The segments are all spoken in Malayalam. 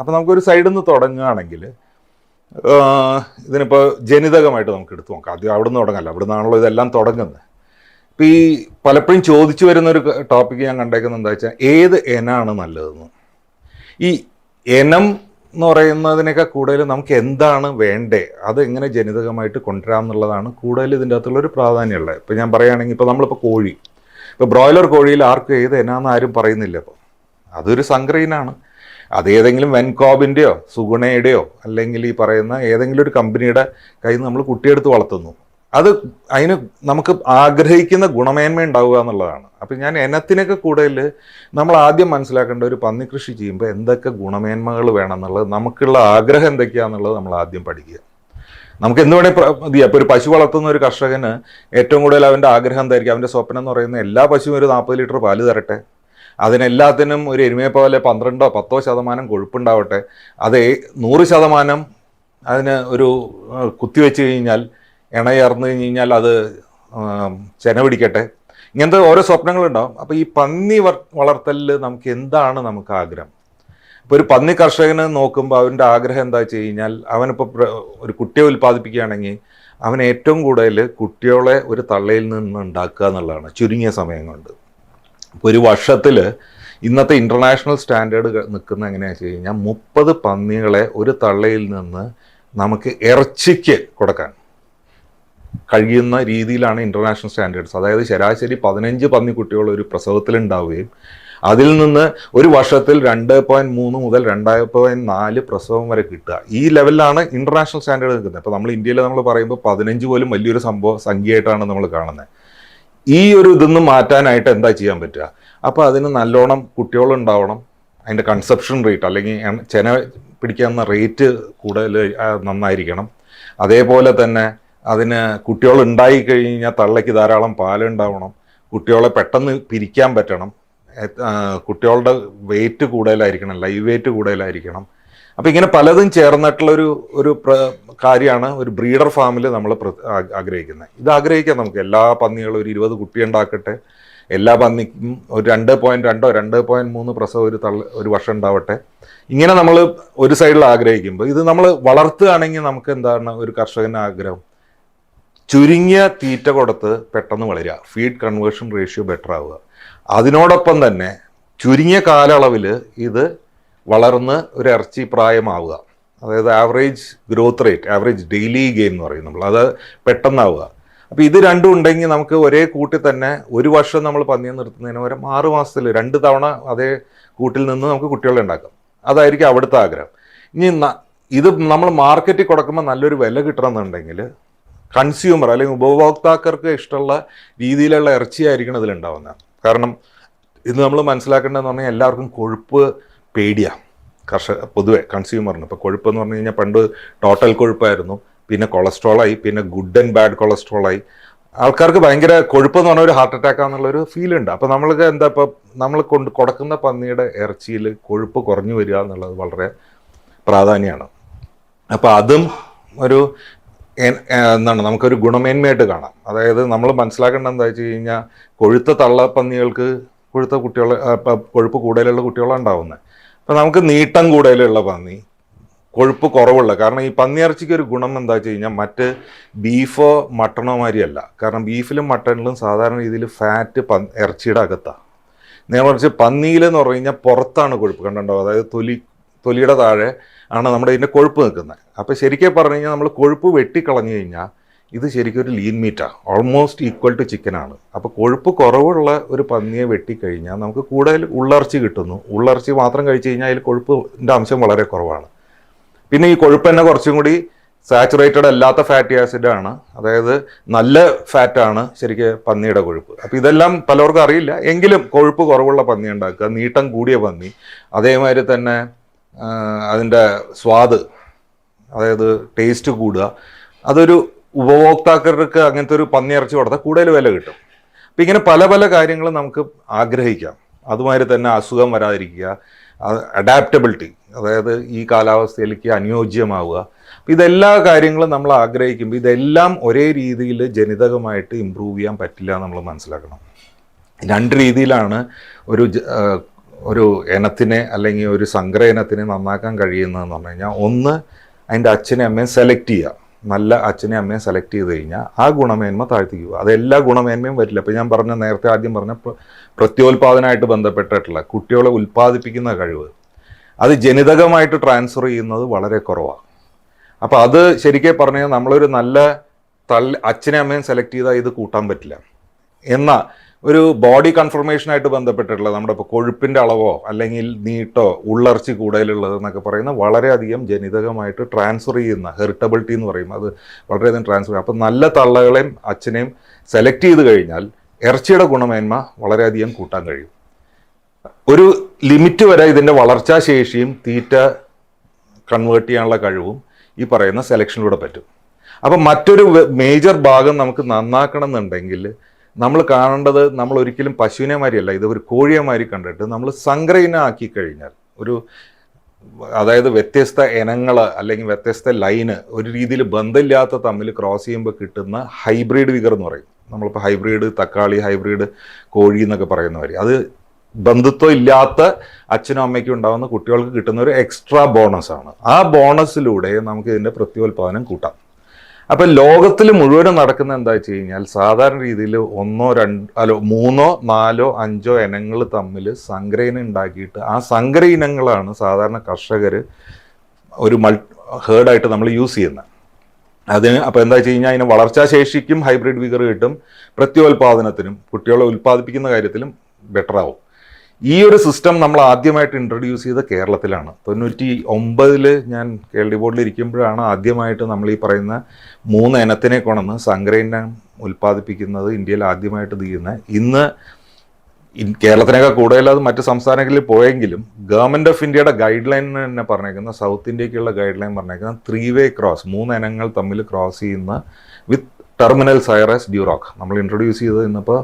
അപ്പോൾ നമുക്കൊരു സൈഡിൽ നിന്ന് തുടങ്ങുകയാണെങ്കിൽ ഇതിനിപ്പോൾ ജനിതകമായിട്ട് നമുക്ക് എടുത്തു നോക്കാം. ആദ്യം അവിടെ നിന്ന് തുടങ്ങല്ല അവിടെ നിന്നാണല്ലോ ഇതെല്ലാം തുടങ്ങുന്നത്. ഇപ്പം ഈ പലപ്പോഴും ചോദിച്ചു വരുന്ന ഒരു ടോപ്പിക്ക് ഞാൻ കണ്ടേക്കുന്നത് എന്താ വെച്ചാൽ ഏത് എനാണ് നല്ലതെന്ന്? ഈ എനം എന്ന് പറയുന്നതിനേക്കാൾ കൂടുതൽ നമുക്ക് എന്താണ് വേണ്ടേ? അത് എങ്ങനെ ജനിതകമായിട്ട് കൊണ്ടുവരാം എന്നുള്ളതാണ് കൂടുതൽ ഇതിന്റെ അകത്തുള്ളൊരു പ്രാധാന്യമുള്ളത്. ഇപ്പം ഞാൻ പറയുകയാണെങ്കിൽ ഇപ്പോൾ നമ്മളിപ്പോൾ കോഴി. ഇപ്പോൾ ബ്രോയിലർ കോഴിയിൽ ആർക്കും ഏത് എനാന്ന് ആരും പറയുന്നില്ല ഇപ്പോൾ അതൊരു സംഗ്രഹീനാണ് അത് ഏതെങ്കിലും വെൻകോബിന്റെയോ സുഗുണയുടെയോ അല്ലെങ്കിൽ ഈ പറയുന്ന ഏതെങ്കിലും ഒരു കമ്പനിയുടെ കയ്യിൽ നിന്ന് നമ്മൾ കുട്ടിയെടുത്ത് വളർത്തുന്നു. അത് അതിന് നമുക്ക് ആഗ്രഹിക്കുന്ന ഗുണമേന്മ ഉണ്ടാവുക എന്നുള്ളതാണ്. അപ്പം ഞാൻ ഇനത്തിനൊക്കെ കൂടുതൽ നമ്മൾ ആദ്യം മനസ്സിലാക്കേണ്ട ഒരു പന്നി കൃഷി ചെയ്യുമ്പോൾ എന്തൊക്കെ ഗുണമേന്മകൾ വേണം എന്നുള്ളത് നമുക്കുള്ള ആഗ്രഹം എന്തൊക്കെയാണെന്നുള്ളത് നമ്മൾ ആദ്യം പഠിക്കുക. നമുക്ക് എന്ത് വേണേൽ മതി. അപ്പോൾ ഒരു പശു വളർത്തുന്ന ഒരു കർഷകന് ഏറ്റവും കൂടുതൽ അവന്റെ ആഗ്രഹം എന്തായിരിക്കും? അവന്റെ സ്വപ്നം എന്ന് പറയുന്നത് എല്ലാ പശുവും ഒരു നാൽപ്പത് ലിറ്റർ പാൽ തരട്ടെ. അതിനെല്ലാത്തിനും ഒരു എരുമയെ പോലെ പന്ത്രണ്ടോ പത്തോ ശതമാനം കൊഴുപ്പുണ്ടാവട്ടെ. അത് നൂറ് ശതമാനം അതിന് ഒരു കുത്തി കുത്തിവെച്ച് കഴിഞ്ഞാൽ ഇണയർന്നു കഴിഞ്ഞാൽ അത് ചെന പിടിക്കട്ടെ. ഇങ്ങനത്തെ ഓരോ സ്വപ്നങ്ങളുണ്ടാവും. അപ്പോൾ ഈ പന്നി വളർത്തലിൽ നമുക്ക് എന്താണ് നമുക്ക് ആഗ്രഹം? ഇപ്പോൾ ഒരു പന്നി കർഷകന് നോക്കുമ്പോൾ അവന്റെ ആഗ്രഹം എന്താ വെച്ച് കഴിഞ്ഞാൽ അവനിപ്പോൾ ഒരു കുട്ടിയെ ഉൽപ്പാദിപ്പിക്കുകയാണെങ്കിൽ അവൻ ഏറ്റവും കൂടുതൽ കുട്ടികളെ ഒരു തള്ളയിൽ നിന്ന് ഉണ്ടാക്കുക എന്നുള്ളതാണ്. ചുരുങ്ങിയ സമയം കൊണ്ട്. ഒരു വർഷത്തിൽ ഇന്നത്തെ ഇന്റർനാഷണൽ സ്റ്റാൻഡേർഡ് നിൽക്കുന്ന എങ്ങനെയാണെന്ന് വെച്ച് കഴിഞ്ഞാൽ മുപ്പത് പന്നികളെ ഒരു തള്ളയിൽ നിന്ന് നമുക്ക് ഇറച്ചിക്ക് കൊടുക്കാൻ. കഴിയുന്ന രീതിയിലാണ് ഇന്റർനാഷണൽ സ്റ്റാൻഡേർഡ്സ് അതായത് ശരാശരി പതിനഞ്ച് പന്നിക്കുട്ടികൾ ഒരു പ്രസവത്തിൽ ഉണ്ടാവുകയും അതിൽ നിന്ന് ഒരു വർഷത്തിൽ രണ്ട് പോയിന്റ് മൂന്ന് മുതൽ രണ്ടായിരം പോയിന്റ് നാല് പ്രസവം വരെ കിട്ടുക. ഈ ലെവലിലാണ് ഇന്റർനാഷണൽ സ്റ്റാൻഡേർഡ് നിൽക്കുന്നത്. അപ്പോൾ നമ്മൾ ഇന്ത്യയിൽ നമ്മൾ പറയുമ്പോൾ പതിനഞ്ച് പോലും വലിയൊരു സംഭവ സംഖ്യയായിട്ടാണ് നമ്മൾ കാണുന്നത് ഈ ഒരു ഇതൊന്ന് മാറ്റാനായിട്ട് എന്താ ചെയ്യാൻ പറ്റുക? അപ്പോൾ അതിന് നല്ലോണം കുട്ടികളുണ്ടാവണം. അതിന്റെ കൺസെപ്ഷൻ റേറ്റ് അല്ലെങ്കിൽ ചെന പിടിക്കാവുന്ന റേറ്റ് കൂടുതൽ നന്നായിരിക്കണം. അതേപോലെ തന്നെ അതിന് കുട്ടികൾ ഉണ്ടായി കഴിഞ്ഞാൽ തള്ളയ്ക്ക് ധാരാളം പാലുണ്ടാവണം. കുട്ടികളെ പെട്ടെന്ന് പിരിക്കാൻ പറ്റണം. കുട്ടികളുടെ വെയിറ്റ് കൂടുതലായിരിക്കണം ലൈവ് വെയിറ്റ് കൂടുതലായിരിക്കണം. അപ്പം ഇങ്ങനെ പലതും ചേർന്നിട്ടുള്ള ഒരു ഒരു കാര്യമാണ് ഒരു ബ്രീഡർ ഫാമിൽ നമ്മൾ ആഗ്രഹിക്കുന്നത് ഇത് ആഗ്രഹിക്കാം നമുക്ക്. എല്ലാ പന്നികളും ഒരു ഇരുപത് കുട്ടി ഉണ്ടാക്കട്ടെ എല്ലാ പന്നിക്കും ഒരു രണ്ട് പോയിന്റ് രണ്ടോ രണ്ട് പോയിന്റ് മൂന്ന് പ്രസവം ഒരു തള്ള ഒരു വർഷം ഉണ്ടാവട്ടെ. ഇങ്ങനെ നമ്മൾ ഒരു സൈഡിൽ ആഗ്രഹിക്കുമ്പോൾ ഇത് നമ്മൾ വളർത്തുകയാണെങ്കിൽ നമുക്ക് എന്താണ് ഒരു കർഷകന് ആഗ്രഹം? ചുരുങ്ങിയ തീറ്റ കൊടുത്ത് പെട്ടെന്ന് വളരുക. ഫീഡ് കൺവേർഷൻ റേഷ്യോ ബെറ്റർ ആവുക അതിനോടൊപ്പം തന്നെ ചുരുങ്ങിയ കാലയളവിൽ ഇത് വളർന്ന് ഒരു ഇറച്ചി പ്രായമാവുക. അതായത് average growth rate average daily gain എന്ന് പറയും നമ്മൾ. അത് പെട്ടെന്നാവുക. അപ്പോൾ ഇത് രണ്ടും ഉണ്ടെങ്കിൽ നമുക്ക് ഒരേ കൂട്ടിൽ തന്നെ ഒരു വർഷം നമ്മൾ പന്നിയെ നിർത്തുന്നതിന് പകരം ആറ് മാസത്തിൽ രണ്ട് തവണ അതേ കൂട്ടിൽ നിന്ന് നമുക്ക് കുട്ടികളെ ഉണ്ടാക്കാം. അതായിരിക്കും അവിടുത്തെ ആഗ്രഹം. ഇനി ഇത് നമ്മൾ മാർക്കറ്റിൽ കൊടുക്കുമ്പോൾ നല്ലൊരു വില കിട്ടണമെന്നുണ്ടെങ്കിൽ കൺസ്യൂമർ അല്ലെങ്കിൽ ഉപഭോക്താക്കൾക്ക് ഇഷ്ടമുള്ള രീതിയിലുള്ള ഇറച്ചിയായിരിക്കണം ഇതിലുണ്ടാവുന്നത് കാരണം ഇത് നമ്മൾ മനസ്സിലാക്കേണ്ടതെന്ന് പറഞ്ഞാൽ എല്ലാവർക്കും കൊഴുപ്പ് പേടിയാണ് കർഷക പൊതുവെ കൺസ്യൂമറിന് ഇപ്പോൾ കൊഴുപ്പ് എന്ന് പറഞ്ഞു കഴിഞ്ഞാൽ പണ്ട് ടോട്ടൽ കൊഴുപ്പായിരുന്നു. പിന്നെ കൊളസ്ട്രോളായി പിന്നെ ഗുഡ് ആൻഡ് ബാഡ് കൊളസ്ട്രോളായി ആൾക്കാർക്ക് ഭയങ്കര കൊഴുപ്പ് എന്ന് പറഞ്ഞ ഒരു ഹാർട്ട് അറ്റാക്ക് ആണെന്നുള്ളൊരു ഫീൽ ഉണ്ട്. അപ്പോൾ നമ്മൾക്ക് എന്താ ഇപ്പോൾ നമ്മൾ കൊണ്ട് കൊടുക്കുന്ന പന്നിയുടെ ഇറച്ചിയിൽ കൊഴുപ്പ് കുറഞ്ഞു വരിക എന്നുള്ളത് വളരെ പ്രാധാന്യമാണ് അപ്പോൾ അതും ഒരു എന്താണ് നമുക്കൊരു ഗുണമേന്മയായിട്ട് കാണാം. അതായത് നമ്മൾ മനസ്സിലാക്കേണ്ടത് എന്താ വെച്ച് കഴിഞ്ഞാൽ കൊഴുത്ത തള്ളപ്പന്നികൾക്ക് കൊഴുത്ത കുട്ടികളെ ആ, കൊഴുപ്പ് കൂടുതലുള്ള കുട്ടികളാണ് ഉണ്ടാവുന്നത് അപ്പം നമുക്ക് നീട്ടം കൂടുതലുള്ള പന്നി കൊഴുപ്പ് കുറവുള്ള കാരണം ഈ പന്നിയിറച്ചിക്ക് ഒരു ഗുണം എന്താ വെച്ച് കഴിഞ്ഞാൽ മറ്റ് ബീഫോ മട്ടണോ മാതിരിയല്ല. കാരണം ബീഫിലും മട്ടണിലും സാധാരണ രീതിയിൽ ഫാറ്റ് പ ഇറച്ചിയുടെ അകത്താണ് നേരെ മറിച്ച് പന്നിയിലെന്ന് പറഞ്ഞു കഴിഞ്ഞാൽ പുറത്താണ് കൊഴുപ്പ്. കണ്ടുണ്ടോ അതായത് തൊലി തൊലിയുടെ താഴെ ആണ് നമ്മുടെ ഇതിന്റെ കൊഴുപ്പ് നിൽക്കുന്നത്. അപ്പോൾ ശരിക്കും പറഞ്ഞു കഴിഞ്ഞാൽ നമ്മൾ കൊഴുപ്പ് വെട്ടിക്കളഞ്ഞു കഴിഞ്ഞാൽ ഇത് ശരിക്കും ഒരു ലീൻ മീറ്റാണ് ഓൾമോസ്റ്റ് ഈക്വൽ ടു ചിക്കനാണ് അപ്പോൾ കൊഴുപ്പ് കുറവുള്ള ഒരു പന്നിയെ വെട്ടിക്കഴിഞ്ഞാൽ നമുക്ക് കൂടുതൽ ഉള്ളർച്ചി കിട്ടുന്നു. ഉള്ളർച്ചി മാത്രം കഴിച്ചു കഴിഞ്ഞാൽ അതിൽ കൊഴുപ്പിന്റെ അംശം വളരെ കുറവാണ്. പിന്നെ ഈ കൊഴുപ്പ് തന്നെ കുറച്ചും കൂടി സാച്ചുറേറ്റഡ് അല്ലാത്ത ഫാറ്റി ആസിഡ് ആണ്. അതായത് നല്ല ഫാറ്റാണ് ശരിക്കും പന്നിയുടെ കൊഴുപ്പ്. അപ്പോൾ ഇതെല്ലാം പലർക്കും അറിയില്ല. എങ്കിലും കൊഴുപ്പ് കുറവുള്ള പന്നി ഉണ്ടാക്കുക. നീട്ടം കൂടിയ പന്നി. അതേമാതിരി തന്നെ അതിന്റെ സ്വാദ് അതായത് ടേസ്റ്റ് കൂടുക. അതൊരു ഉപഭോക്താക്കൾക്ക് അങ്ങനത്തെ ഒരു പന്നി ഇറച്ചി കൊടുത്താൽ കൂടുതൽ വില കിട്ടും. അപ്പം ഇങ്ങനെ പല പല കാര്യങ്ങളും നമുക്ക് ആഗ്രഹിക്കാം. അതുമാതിരി തന്നെ അസുഖം വരാതിരിക്കുക അഡാപ്റ്റബിലിറ്റി അതായത് ഈ കാലാവസ്ഥയിലേക്ക് അനുയോജ്യമാവുക. ഇതെല്ലാ കാര്യങ്ങളും നമ്മൾ ആഗ്രഹിക്കുമ്പോൾ ഇതെല്ലാം ഒരേ രീതിയിൽ ജനിതകമായിട്ട് ഇമ്പ്രൂവ് ചെയ്യാൻ പറ്റില്ല നമ്മൾ മനസ്സിലാക്കണം. രണ്ട് രീതിയിലാണ് ഒരു ഒരു ഇനത്തിനെ അല്ലെങ്കിൽ ഒരു സങ്കര ഇനത്തിനെ നന്നാക്കാൻ കഴിയുന്നതെന്ന് പറഞ്ഞു കഴിഞ്ഞാൽ ഒന്ന് അതിന്റെ അച്ഛനെ അമ്മയും സെലക്ട് ചെയ്യുക. നല്ല അച്ഛനെ അമ്മയെ സെലക്ട് ചെയ്ത് കഴിഞ്ഞാൽ ആ ഗുണമേന്മ താഴ്ത്തിക്കുക. അത് എല്ലാ ഗുണമേന്മയും വരില്ല. അപ്പോൾ ഞാൻ പറഞ്ഞ നേരത്തെ ആദ്യം പറഞ്ഞ പ്രത്യോത്പാദനമായിട്ട് ബന്ധപ്പെട്ടിട്ടുള്ള കുട്ടികളെ ഉൽപ്പാദിപ്പിക്കുന്ന കഴിവ് അത് ജനിതകമായിട്ട് ട്രാൻസ്ഫർ ചെയ്യുന്നത് വളരെ കുറവാണ് അപ്പോൾ അത് ശരിക്കും പറഞ്ഞാൽ നമ്മളൊരു നല്ല തള്ളി അച്ഛനെ അമ്മയും സെലക്ട് ചെയ്താൽ ഇത് കൂട്ടാൻ പറ്റില്ല. എന്നാൽ ഒരു ബോഡി കൺഫർമേഷനായിട്ട് ബന്ധപ്പെട്ടിട്ടുള്ള നമ്മുടെ ഇപ്പോൾ കൊഴുപ്പിന്റെ അളവോ അല്ലെങ്കിൽ നീട്ടോ ഉള്ളർച്ചി കൂടുതലുള്ളത് എന്നൊക്കെ പറയുന്ന വളരെയധികം ജനിതകമായിട്ട് ട്രാൻസ്ഫർ ചെയ്യുന്ന ഹെറിറ്റബിലിറ്റി എന്ന് പറയും അത് വളരെയധികം ട്രാൻസ്ഫർ ചെയ്യും അപ്പോൾ നല്ല തള്ളകളെയും അച്ഛനെയും സെലക്ട് ചെയ്ത് കഴിഞ്ഞാൽ ഇറച്ചിയുടെ ഗുണമേന്മ വളരെയധികം കൂട്ടാൻ കഴിയും. ഒരു ലിമിറ്റ് വരെ ഇതിന്റെ വളർച്ചാ ശേഷിയും തീറ്റ കൺവേർട്ട് ചെയ്യാനുള്ള കഴിവും ഈ പറയുന്ന സെലക്ഷനിലൂടെ പറ്റും. അപ്പം മറ്റൊരു മേജർ ഭാഗം നമുക്ക് നന്നാക്കണം എന്നുണ്ടെങ്കിൽ നമ്മൾ കാണേണ്ടത് നമ്മൾ ഒരിക്കലും പശുവിനെ മാതിരിയല്ല ഇത് ഒരു കോഴിയെ കണ്ടിട്ട് നമ്മൾ സംഗ്രഹിനാക്കി കഴിഞ്ഞാൽ ഒരു അതായത് വ്യത്യസ്ത ഇനങ്ങൾ അല്ലെങ്കിൽ വ്യത്യസ്ത ലൈന് ഒരു രീതിയിൽ ബന്ധമില്ലാത്ത തമ്മിൽ ക്രോസ് ചെയ്യുമ്പോൾ കിട്ടുന്ന ഹൈബ്രിഡ് വിഗർ എന്ന് പറയും. നമ്മളിപ്പോൾ ഹൈബ്രിഡ് തക്കാളി ഹൈബ്രിഡ് കോഴി എന്നൊക്കെ പറയുന്ന മാതിരി. അത് ബന്ധുത്വം ഇല്ലാത്ത അച്ഛനും അമ്മയ്ക്കും ഉണ്ടാകുന്ന കുട്ടികൾക്ക് കിട്ടുന്ന ഒരു എക്സ്ട്രാ ബോണസ് ആണ്. ആ ബോണസിലൂടെ നമുക്ക് ഇതിന്റെ പ്രത്യുൽപാദനം കൂട്ടാം. അപ്പം ലോകത്തിൽ മുഴുവനും നടക്കുന്ന എന്താ വെച്ച് കഴിഞ്ഞാൽ സാധാരണ രീതിയിൽ ഒന്നോ രണ്ട് അല്ലോ മൂന്നോ നാലോ അഞ്ചോ ഇനങ്ങൾ തമ്മിൽ സങ്കര ഉണ്ടാക്കിയിട്ട് ആ സങ്കര ഇനങ്ങളാണ് സാധാരണ കർഷകർ ഒരു മൾ ഹേർഡായിട്ട് നമ്മൾ യൂസ് ചെയ്യുന്നത്. അതിന് അപ്പോൾ എന്താ വെച്ച് കഴിഞ്ഞാൽ അതിന് വളർച്ചാ ശേഷിക്കും ഹൈബ്രിഡ് വിഗർ കിട്ടും പ്രത്യോൽപാദനത്തിനും കുട്ടികളെ ഉൽപ്പാദിപ്പിക്കുന്ന കാര്യത്തിലും ബെറ്റർ ആവും. ഈ ഒരു സിസ്റ്റം നമ്മൾ ആദ്യമായിട്ട് ഇൻട്രൊഡ്യൂസ് ചെയ്ത കേരളത്തിലാണ്. തൊണ്ണൂറ്റി ഒമ്പതിൽ ഞാൻ കേരള ബോർഡിൽ ഇരിക്കുമ്പോഴാണ് ആദ്യമായിട്ട് നമ്മൾ ഈ പറയുന്ന മൂന്ന് ഇനത്തിനെ കൊണ്ടുവന്ന് സങ്കരയിനം ഉൽപ്പാദിപ്പിക്കുന്നത് ഇന്ത്യയിൽ ആദ്യമായിട്ട് ചെയ്യുന്നത്. ഇന്ന് കേരളത്തിനേക്കാൾ കൂടുതൽ അത് മറ്റ് സംസ്ഥാനങ്ങളിൽ പോയെങ്കിലും ഗവൺമെന്റ് ഓഫ് ഇന്ത്യയുടെ ഗൈഡ് ലൈൻ തന്നെ പറഞ്ഞേക്കുന്ന സൗത്ത് ഇന്ത്യക്കുള്ള ഗൈഡ് ലൈൻ പറഞ്ഞേക്കുന്ന ത്രീ വേ ക്രോസ് മൂന്ന് ഇനങ്ങൾ തമ്മിൽ ക്രോസ് ചെയ്യുന്ന വിത്ത് ടെർമിനൽ സൈറസ് ഡ്യൂറോക്ക് നമ്മൾ ഇൻട്രൊഡ്യൂസ് ചെയ്തത് ഇന്നിപ്പോൾ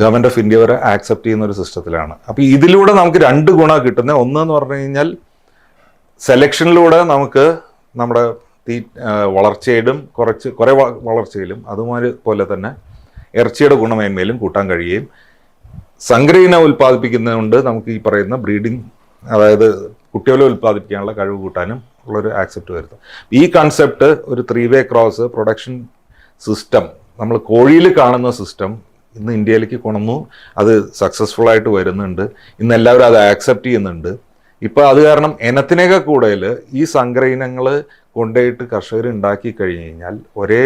ഗവൺമെന്റ് ഓഫ് ഇന്ത്യ വരെ ആക്സെപ്റ്റ് ചെയ്യുന്ന ഒരു സിസ്റ്റത്തിലാണ്. അപ്പോൾ ഇതിലൂടെ നമുക്ക് രണ്ട് ഗുണം കിട്ടുന്നത് ഒന്ന് എന്ന് പറഞ്ഞു കഴിഞ്ഞാൽ സെലക്ഷനിലൂടെ നമുക്ക് നമ്മുടെ തീ വളർച്ചയിലും കുറച്ച് കുറേ വളർച്ചയിലും അതുമാതിരി പോലെ തന്നെ ഇറച്ചിയുടെ ഗുണമേന്മയിലും കൂട്ടാൻ കഴിയുകയും സംഗ്രഹീന ഉൽപ്പാദിപ്പിക്കുന്നതുകൊണ്ട് നമുക്ക് ഈ പറയുന്ന ബ്രീഡിംഗ് അതായത് കുട്ടികളെ ഉൽപ്പാദിപ്പിക്കാനുള്ള കഴിവ് കൂട്ടാനും ഉള്ളൊരു ആക്സെപ്റ്റ് വരുത്തും. ഈ കൺസെപ്റ്റ് ഒരു three way cross production system നമ്മൾ കോഴിയിൽ കാണുന്ന സിസ്റ്റം ഇന്ന് ഇന്ത്യയിലേക്ക് കൊണന്നു. അത് സക്സസ്ഫുൾ ആയിട്ട് വരുന്നുണ്ട്. ഇന്ന് എല്ലാവരും അത് ആക്സെപ്റ്റ് ചെയ്യുന്നുണ്ട്. ഇപ്പൊ അത് കാരണം ഇനത്തിനേക്കാൾ കൂടുതൽ ഈ സങ്കര കൊണ്ടുപോയിട്ട് കർഷകർ ഉണ്ടാക്കി കഴിഞ്ഞ് കഴിഞ്ഞാൽ ഒരേ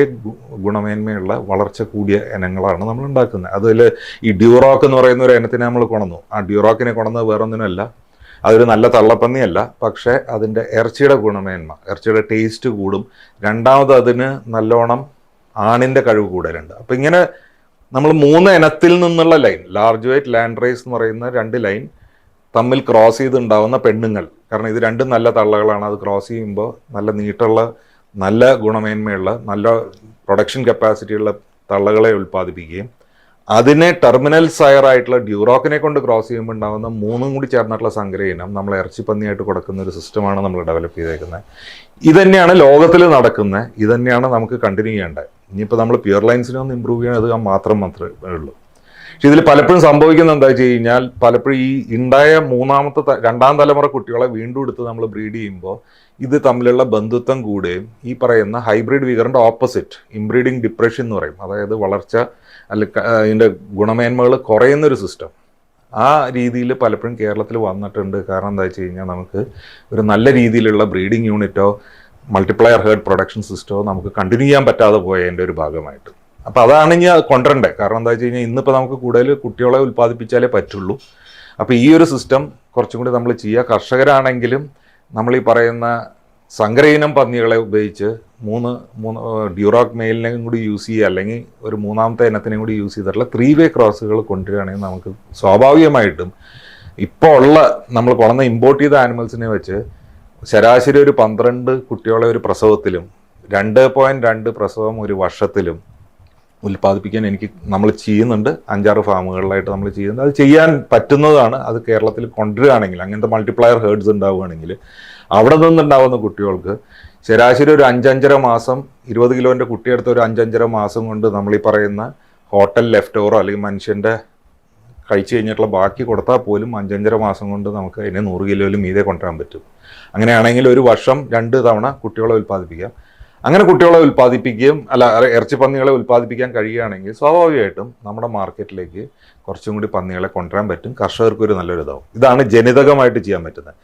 ഗുണമേന്മയുള്ള വളർച്ച കൂടിയ ഇനങ്ങളാണ് നമ്മൾ ഉണ്ടാക്കുന്നത്. അതിൽ ഈ ഡ്യൂറോക്ക് എന്ന് പറയുന്ന ഒരു ഇനത്തിനെ നമ്മൾ കൊണന്നു. ആ ഡ്യൂറോക്കിനെ കൊണ്ടുവന്നത് വേറൊന്നിനല്ല. അതൊരു നല്ല തള്ളപ്പന്നിയല്ല. പക്ഷേ അതിന്റെ ഇറച്ചിയുടെ ഗുണമേന്മ ഇറച്ചിയുടെ ടേസ്റ്റ് കൂടും. രണ്ടാമത് അതിന് നല്ലോണം ആണിന്റെ കഴിവ് കൂടുതലുണ്ട് അപ്പം ഇങ്ങനെ നമ്മൾ മൂന്ന് ഇനത്തിൽ നിന്നുള്ള line large weight landrace എന്ന് പറയുന്ന രണ്ട് ലൈൻ തമ്മിൽ ക്രോസ് ചെയ്തുണ്ടാവുന്ന പെണ്ണുങ്ങൾ. കാരണം ഇത് രണ്ടും നല്ല തള്ളകളാണ്. അത് ക്രോസ് ചെയ്യുമ്പോൾ നല്ല നീട്ടുള്ള നല്ല ഗുണമേന്മയുള്ള നല്ല പ്രൊഡക്ഷൻ കപ്പാസിറ്റിയുള്ള തള്ളകളെ ഉൽപ്പാദിപ്പിക്കുകയും അതിനെ ടെർമിനൽ സയർ ആയിട്ടുള്ള ഡ്യൂറോക്കിനെ കൊണ്ട് ക്രോസ് ചെയ്യുമ്പോൾ ഉണ്ടാകുന്ന മൂന്നും കൂടി ചേർന്നിട്ടുള്ള സങ്കര ഇനം നമ്മൾ ഇറച്ചിപ്പന്നിയായിട്ട് കൊടുക്കുന്ന ഒരു സിസ്റ്റമാണ് നമ്മൾ ഡെവലപ്പ് ചെയ്തേക്കുന്നത് ഇതന്നെയാണ് ലോകത്തിൽ നടക്കുന്നത് ഇതന്നെയാണ് നമുക്ക് കണ്ടിന്യൂ ചെയ്യേണ്ടത്. ഇനിയിപ്പോൾ നമ്മൾ പ്യുവർ ലൈൻസിനെ ഒന്ന് ഇമ്പ്രൂവ് ചെയ്യണം അത് മാത്രം മാത്രമേ ഉള്ളൂ. പക്ഷെ ഇതിൽ പലപ്പോഴും സംഭവിക്കുന്നത് എന്താ വെച്ച് കഴിഞ്ഞാൽ പലപ്പോഴും ഈ ഉണ്ടായ മൂന്നാമത്തെ രണ്ടാം തലമുറ കുട്ടികളെ വീണ്ടും എടുത്ത് നമ്മൾ ബ്രീഡ് ചെയ്യുമ്പോൾ ഇത് തമ്മിലുള്ള ബന്ധുത്വം കൂടുകയും ഈ പറയുന്ന ഹൈബ്രിഡ് വികറിന്റെ ഓപ്പോസിറ്റ് ഇംബ്രീഡിങ് ഡിപ്രഷൻ എന്ന് പറയും. അതായത് വളർച്ച അല്ല ഇതിന്റെ ഗുണമേന്മകൾ കുറയുന്നൊരു സിസ്റ്റം ആ രീതിയിൽ പലപ്പോഴും കേരളത്തിൽ വന്നിട്ടുണ്ട്. കാരണം എന്താ വെച്ച് കഴിഞ്ഞാൽ നമുക്ക് ഒരു നല്ല രീതിയിലുള്ള ബ്രീഡിംഗ് യൂണിറ്റോ മൾട്ടിപ്ലയർ ഹേർഡ് പ്രൊഡക്ഷൻ സിസ്റ്റമോ നമുക്ക് കണ്ടിന്യൂ ചെയ്യാൻ പറ്റാതെ പോയതിന്റെ ഒരു ഭാഗമായിട്ട്. അപ്പോൾ അതാണ് ഇനി കൊണ്ടുവരണ്ടേ? കാരണം എന്താ വെച്ച് കഴിഞ്ഞാൽ ഇന്നിപ്പോൾ നമുക്ക് കൂടുതൽ കുട്ടികളെ ഉൽപ്പാദിപ്പിച്ചാലേ പറ്റുള്ളൂ. അപ്പോൾ ഈ ഒരു സിസ്റ്റം കുറച്ചും കൂടി നമ്മൾ ചെയ്യുക. കർഷകരാണെങ്കിലും നമ്മൾ ഈ പറയുന്ന സങ്കരയിനം പന്നികളെ ഉപയോഗിച്ച് മൂന്ന് മൂന്ന് ഡ്യൂറോക് മെയിലിനെയും കൂടി യൂസ് ചെയ്യുക. അല്ലെങ്കിൽ ഒരു മൂന്നാമത്തെ ഇനത്തിനെയും കൂടി യൂസ് ചെയ്തിട്ടുള്ള ത്രീ വേ ക്രോസുകൾ കൊണ്ടുവരികയാണെങ്കിൽ നമുക്ക് സ്വാഭാവികമായിട്ടും ഇപ്പോൾ ഉള്ള നമ്മൾ കൊണ്ടുവന്ന ഇമ്പോർട്ട് ചെയ്ത ആനിമൽസിനെ വെച്ച് ശരാശരി ഒരു പന്ത്രണ്ട് കുട്ടികളെ ഒരു പ്രസവത്തിലും രണ്ട് പോയിന്റ് രണ്ട് പ്രസവം ഒരു വർഷത്തിലും ഉൽപ്പാദിപ്പിക്കാൻ എനിക്ക് നമ്മൾ ചെയ്യുന്നുണ്ട്. അഞ്ചാറ് ഫാമുകളിലായിട്ട് നമ്മൾ ചെയ്യുന്നുണ്ട്. അത് ചെയ്യാൻ പറ്റുന്നതാണ്. അത് കേരളത്തിൽ കൊണ്ടുവരികയാണെങ്കിൽ അങ്ങനത്തെ മൾട്ടിപ്ലയർ ഹേർഡ്സ് ഉണ്ടാവുകയാണെങ്കിൽ അവിടെ നിന്നുണ്ടാവുന്ന കുട്ടികൾക്ക് ശരാശരി ഒരു അഞ്ചഞ്ചര മാസം ഇരുപത് കിലോന്റെ കുട്ടിയെടുത്ത ഒരു അഞ്ചഞ്ചര മാസം കൊണ്ട് നമ്മൾ ഈ പറയുന്ന ഹോട്ടൽ ലെഫ്റ്റ് ഓവറോ അല്ലെങ്കിൽ മനുഷ്യന്റെ കഴിച്ചു കഴിഞ്ഞിട്ടുള്ള ബാക്കി കൊടുത്താൽ പോലും അഞ്ചഞ്ചര മാസം കൊണ്ട് നമുക്ക് അതിനെ നൂറ് കിലോയിലും മീതെ കൊണ്ടുവരാൻ പറ്റും. അങ്ങനെയാണെങ്കിൽ ഒരു വർഷം രണ്ട് തവണ കുട്ടികളെ ഉൽപ്പാദിപ്പിക്കാം അങ്ങനെ കുട്ടികളെ ഉൽപ്പാദിപ്പിക്കുകയും അല്ല ഇറച്ചിപ്പന്നികളെ ഉൽപ്പാദിപ്പിക്കാൻ കഴിയുകയാണെങ്കിൽ സ്വാഭാവികമായിട്ടും നമ്മുടെ മാർക്കറ്റിലേക്ക് കുറച്ചും കൂടി പന്നികളെ കൊണ്ടുവരാൻ പറ്റും. കർഷകർക്കൊരു നല്ലൊരു ഇതാവും ഇതാണ് ജനിതകമായിട്ട് ചെയ്യാൻ പറ്റുന്നത്.